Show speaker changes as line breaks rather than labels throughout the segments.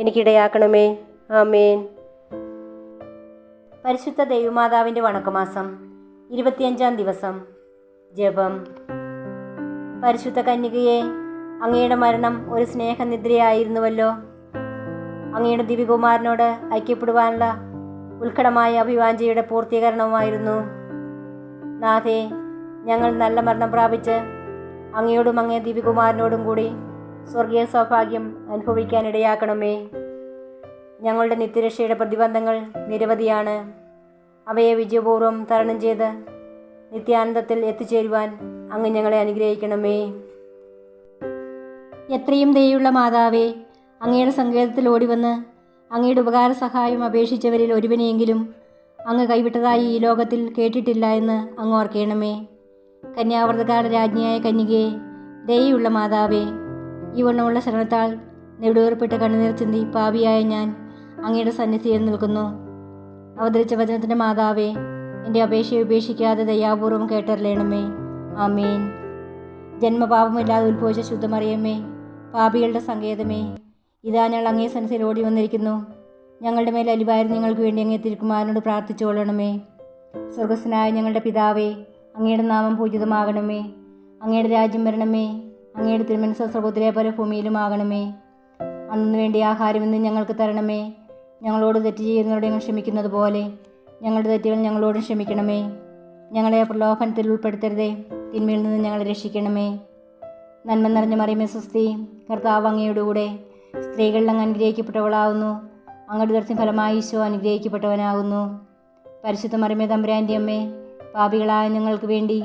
എനിക്കിടയാക്കണമേ. ആമേൻ. പരിശുദ്ധ ദൈവമാതാവിന്റെ വണക്കമാസം ഇരുപത്തിയഞ്ചാം ദിവസം ജപം. പരിശുദ്ധ കന്യകയെ അങ്ങയുടെ മരണം ഒരു സ്നേഹനിദ്രയായിരുന്നുവല്ലോ. അങ്ങയുടെ ദിവ്യകുമാരനോട് ഐക്യപ്പെടുവാനുള്ള ഉത്കടമായ അഭിവാഞ്ചയുടെ പൂർത്തീകരണമായിരുന്നു നാഥേ ഞങ്ങൾ നല്ല മരണം പ്രാപിച്ച് അങ്ങയോടും അങ്ങേ ദിവ്യകുമാരനോടും കൂടി സ്വർഗീയ സൗഭാഗ്യം അനുഭവിക്കാനിടയാക്കണമേ. ഞങ്ങളുടെ നിത്യരക്ഷയുടെ പ്രതിബന്ധങ്ങൾ നിരവധിയാണ്. അവയെ വിജയപൂർവം തരണം ചെയ്ത് നിത്യാനന്ദത്തിൽ എത്തിച്ചേരുവാൻ അങ്ങ് ഞങ്ങളെ അനുഗ്രഹിക്കണമേ. എത്രയും ദയുള്ള മാതാവേ അങ്ങയുടെ സങ്കേതത്തിൽ ഓടിവന്ന് അങ്ങയുടെ ഉപകാര സഹായം അപേക്ഷിച്ചവരിൽ ഒരുവനെയെങ്കിലും അങ്ങ് കൈവിട്ടതായി ഈ ലോകത്തിൽ കേട്ടിട്ടില്ല എന്ന് അങ്ങ് ഓർക്കണമേ. കന്യാവർത്തകാല രാജ്ഞിയായ കന്യകയെ ദയുള്ള മാതാവേ ഈ വണ്ണമുള്ള ശരണത്താൽ നെടുവേർപ്പെട്ട് കണ്ണുനീർ ചിന്തി പാപിയായ ഞാൻ അങ്ങയുടെ സന്നിധിയിൽ നിൽക്കുന്നു. അവതരിച്ച വചനത്തിന്റെ മാതാവേ എന്റെ അപേക്ഷയെ ഉപേക്ഷിക്കാതെ ദയാപൂർവം കേട്ടറിയണമേ. ആമീൻ. ജന്മപാപമില്ലാതെ ഉത്ഭവിച്ച ശുദ്ധമറിയമ്മേ പാപികളുടെ സങ്കേതമേ ഇതാ ഞങ്ങൾ അങ്ങേ സന്നിധിയിൽ ഓടി വന്നിരിക്കുന്നു. ഞങ്ങളുടെ മേൽ അലിവായിരുന്നു നിങ്ങൾക്ക് വേണ്ടി അങ്ങേ തിരുക്കുമാരനോട് പ്രാർത്ഥിച്ചുകൊള്ളണമേ. സ്വർഗസ്വനായ ഞങ്ങളുടെ പിതാവേ അങ്ങയുടെ നാമം പൂജിതമാകണമേ. അങ്ങയുടെ രാജ്യം വരണമേ. അങ്ങയുടെ തിരുമനസ സ്വർഗത്തിലെ പോലെ ഭൂമിയിലുമാകണമേ അന്നു വേണ്ടി ആഹാരം ഇന്ന് ഞങ്ങൾക്ക് തരണമേ. ഞങ്ങളോട് തെറ്റ് ചെയ്യുന്നവരോട് ഞങ്ങൾ ക്ഷമിക്കുന്നത് പോലെ ഞങ്ങളുടെ തെറ്റുകൾ ഞങ്ങളോടും ക്ഷമിക്കണമേ. ഞങ്ങളെ പ്രലോഭനത്തിൽ ഉൾപ്പെടുത്തരുതേ. തിന്മയിൽ നിന്ന് ഞങ്ങളെ രക്ഷിക്കണമേ. നന്മ നിറഞ്ഞ മറിയമേ സുസ്തി കർത്താവ് അങ്ങയുടെ കൂടെ സ്ത്രീകളിൽ അങ്ങ് അനുഗ്രഹിക്കപ്പെട്ടവളാവുന്നു. അങ്ങയുടെ ദർശനം ഫലമായി ഈശോ അനുഗ്രഹിക്കപ്പെട്ടവനാകുന്നു. പരിശുദ്ധ മറിമേ തമ്പുരാന്റെ അമ്മേ പാപികളായ ഞങ്ങൾക്ക് വേണ്ടി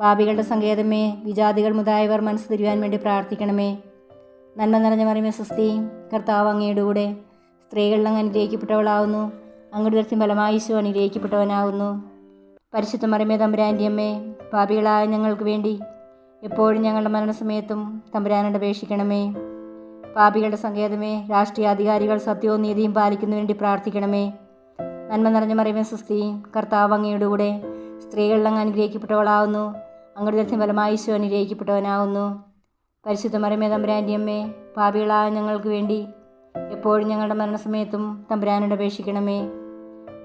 പാപികളുടെ സങ്കേതമേ വിജാതികൾ മുതായവർ മനസ്സ് തിരുവാൻ വേണ്ടി പ്രാർത്ഥിക്കണമേ. നന്മ നിറഞ്ഞ മറിയമേ സ്വസ്തി കർത്താവ് അങ്ങയുടെ കൂടെ സ്ത്രീകളിൽ അങ്ങ് അനുഗ്രഹിക്കപ്പെട്ടവളാവുന്നു. അങ്ങയുടെ ദർശനം ഫലമായി അനുഗ്രഹിക്കപ്പെട്ടവനാവുന്നു. പരിശുദ്ധ മറിയമേ തമ്പുരാന്റെ അമ്മേ പാപികളായ ഞങ്ങൾക്ക് വേണ്ടി എപ്പോഴും ഞങ്ങളുടെ മരണസമയത്തും തമ്പുരാനോട് അപേക്ഷിക്കണമേ. പാപികളുടെ സങ്കേതമേ രാഷ്ട്രീയ അധികാരികൾ സത്യവും നീതിയും പാലിക്കുന്നതിന് വേണ്ടി പ്രാർത്ഥിക്കണമേ. നന്മ നിറഞ്ഞ മറിയമേ സുസ്തി കർത്താവ് അങ്ങയുടെ കൂടെ സ്ത്രീകളിലങ്ങ് അനുഗ്രഹിക്കപ്പെട്ടവളാവുന്നു. ദർശനം ഫലമായി ഈശോ അനുഗ്രഹിക്കപ്പെട്ടവനാകുന്നു. പരിശുദ്ധ മറിയമേ തമ്പുരാന്റെ അമ്മേ പാപികളായ ഞങ്ങൾക്ക് വേണ്ടി എപ്പോഴും ഞങ്ങളുടെ മരണസമയത്തും തമ്പുരാനോട് അപേക്ഷിക്കണമേ.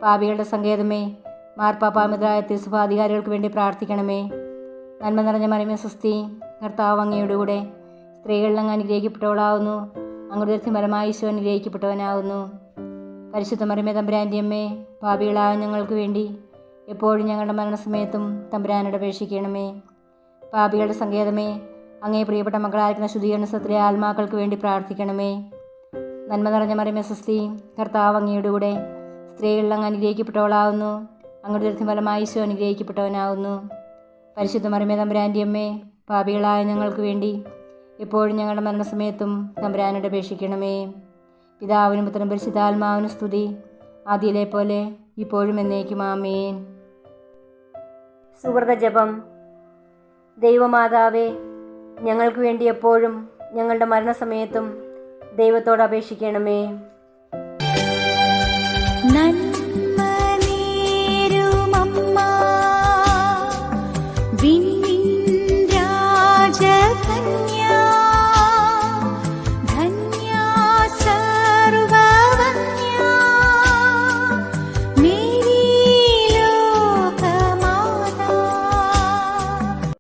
പാപികളുടെ സങ്കേതമേ മാർപ്പാപ്പാമിതരായ തിരുസഭാധികാരികൾക്ക് വേണ്ടി പ്രാർത്ഥിക്കണമേ. നന്മ നിറഞ്ഞ മറിയമേ സ്വസ്തി കർത്താവ് അങ്ങയുടെ കൂടെ സ്ത്രീകളിൽ അങ്ങ് അനുഗ്രഹിക്കപ്പെട്ടവളാവുന്നു അങ്ങോട്ട് ഫലമായി ഈശോ അനുഗ്രഹിക്കപ്പെട്ടവനാകുന്നു. പരിശുദ്ധ മറിയമേ തമ്പുരാന്റെ അമ്മേ പാപികളായ ഞങ്ങൾക്ക് വേണ്ടി എപ്പോഴും ഞങ്ങളുടെ മരണസമയത്തും തമ്പുരാനോട് അപേക്ഷിക്കണമേ. പാപികളുടെ സങ്കേതമേ അങ്ങേ പ്രിയപ്പെട്ട മക്കളായിരിക്കുന്ന ശുദ്ധീകരണ സത്തിലെ ആത്മാക്കൾക്ക് വേണ്ടി പ്രാർത്ഥിക്കണമേ. നന്മ നിറഞ്ഞ മറിയമേ സ്വസ്തി കർത്താവ് അങ്ങയുടെ കൂടെ സ്ത്രീകളിൽ അങ്ങ് അനുഗ്രഹിക്കപ്പെട്ടവളാവുന്നു. അങ്ങയുടെ ദൃശ്യം ഫലമായി ഈശോ അനുഗ്രഹിക്കപ്പെട്ടവനാവുന്നു. പരിശുദ്ധ മറിയമേ തമ്പുരാന്റെ അമ്മേ പാപികളായ ഞങ്ങൾക്ക് വേണ്ടി എപ്പോഴും ഞങ്ങളുടെ മരണസമയത്തും തമ്പുരാനോട് അപേക്ഷിക്കണമേ. പിതാവിനും പുത്രനും പരിശുദ്ധാത്മാവിനും സ്തുതി ആദ്യയിലെ പോലെ ഇപ്പോഴും എന്നേക്കും. ആമേൻ. സുഹൃത ജപം ദൈവമാതാവേ ഞങ്ങൾക്ക് വേണ്ടി എപ്പോഴും ഞങ്ങളുടെ മരണസമയത്തും ദൈവത്തോട് അപേക്ഷിക്കണമേ.
നന്മ